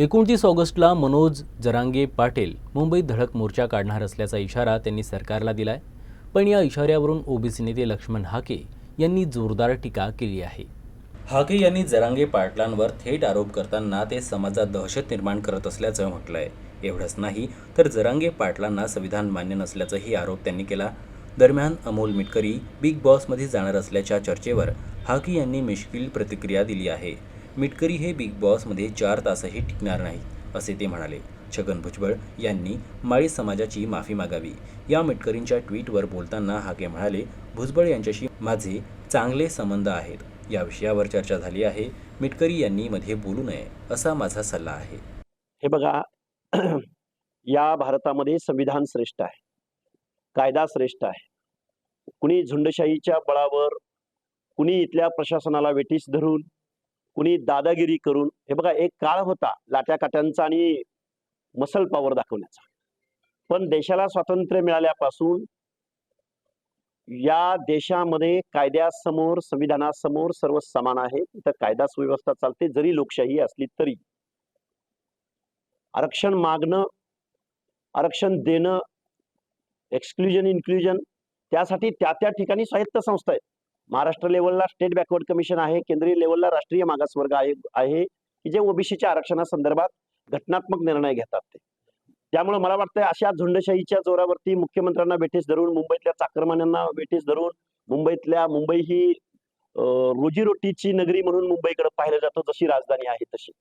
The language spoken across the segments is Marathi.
एकोणतीस ऑगस्टला मनोज जरांगे पाटील मुंबईत धडक मोर्चा काढणार असल्याचा इशारा त्यांनी सरकारला दिलाय. पण या इशाऱ्यावरून ओबीसी नेते लक्ष्मण हाके यांनी जोरदार टीका केली आहे. हाके यांनी जरांगे पाटलांवर थेट आरोप करताना ते समाजात दहशत निर्माण करत असल्याचं म्हटलंय. एवढंच नाही तर जरांगे पाटलांना संविधान मान्य नसल्याचाही आरोप त्यांनी केला. दरम्यान अमोल मिटकरी बिग बॉसमध्ये जाणार असल्याच्या चर्चेवर हाके यांनी मिश्किल प्रतिक्रिया दिली आहे. मिटकरी हे बिग बॉसमध्ये चार तासही टिकणार नाहीत असे ते म्हणाले. छगन भुजबळ यांनी माळी समाजाची माफी मागावी. या मिटकरींच्या ट्विटवर बोलताना हाके म्हणाले भुजबळ यांच्याशी माझे चांगले संबंध आहेत. या विषयावर चर्चा झाली आहे. मिटकरी यांनी मध्ये बोलू नये असा माझा सल्ला आहे. हे बघा या भारतामध्ये संविधान श्रेष्ठ आहे. कायदा श्रेष्ठ आहे. कुणी झुंडशाहीच्या बळावर कुणी इथल्या प्रशासनाला वेटीस धरून कुणी दादागिरी करून हे बघा एक काळ होता लाट्या काट्यांचा आणि मसल पॉवर दाखवण्याचा. पण देशाला स्वातंत्र्य मिळाल्यापासून या देशामध्ये कायद्यासमोर संविधानासमोर सर्व समान आहे. तिथं कायदा सुव्यवस्था चालते जरी लोकशाही असली तरी. आरक्षण मागणं आरक्षण देणं एक्सक्लुजन इन्क्लुजन त्यासाठी त्या त्या ठिकाणी स्वायत्त संस्था आहेत. महाराष्ट्र लेवलला स्टेट बॅकवर्ड कमिशन आहे केंद्रीय लेवलला राष्ट्रीय मागासवर्ग आयोग आहे की जे ओबीसीच्या आरक्षणासंदर्भात घटनात्मक निर्णय घेतात ते. त्यामुळे मला वाटतं अशा झुंडशाहीच्या जोरावरती मुख्यमंत्र्यांना वेठीस धरून मुंबईतल्या चाकरमान्यांना वेठीस धरून मुंबईतल्या मुंबई ही रोजीरोटीची नगरी म्हणून मुंबईकडे पाहिलं जातं जशी राजधानी आहे तशी.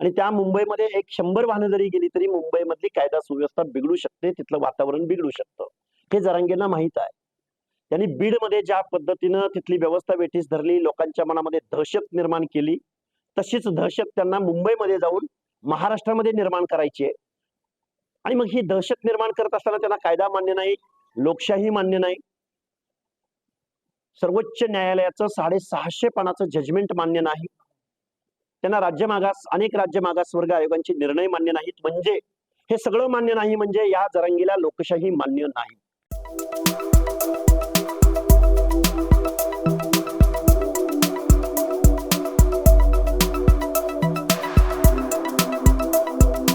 आणि त्या मुंबईमध्ये एक शंभर वाहनं जरी गेली तरी मुंबईमधली कायदा सुव्यवस्था बिघडू शकते तिथलं वातावरण बिघडू शकतं. हे जरांगेंना माहीत आहे. त्यांनी बीडमध्ये ज्या पद्धतीनं तिथली व्यवस्था वेठीस धरली लोकांच्या मनामध्ये दहशत निर्माण केली तशीच दहशत त्यांना मुंबईमध्ये जाऊन महाराष्ट्रामध्ये निर्माण करायची आहे. आणि मग ही दहशत निर्माण करत असताना त्यांना कायदा मान्य नाही लोकशाही मान्य नाही. सर्वोच्च न्यायालयाचं साडेसहाशे पानाचं जजमेंट मान्य नाही. त्यांना राज्य मागास अनेक राज्य मागास वर्ग आयोगांचे निर्णय मान्य नाहीत. म्हणजे हे सगळं मान्य नाही म्हणजे या जरांगीला लोकशाही मान्य नाही.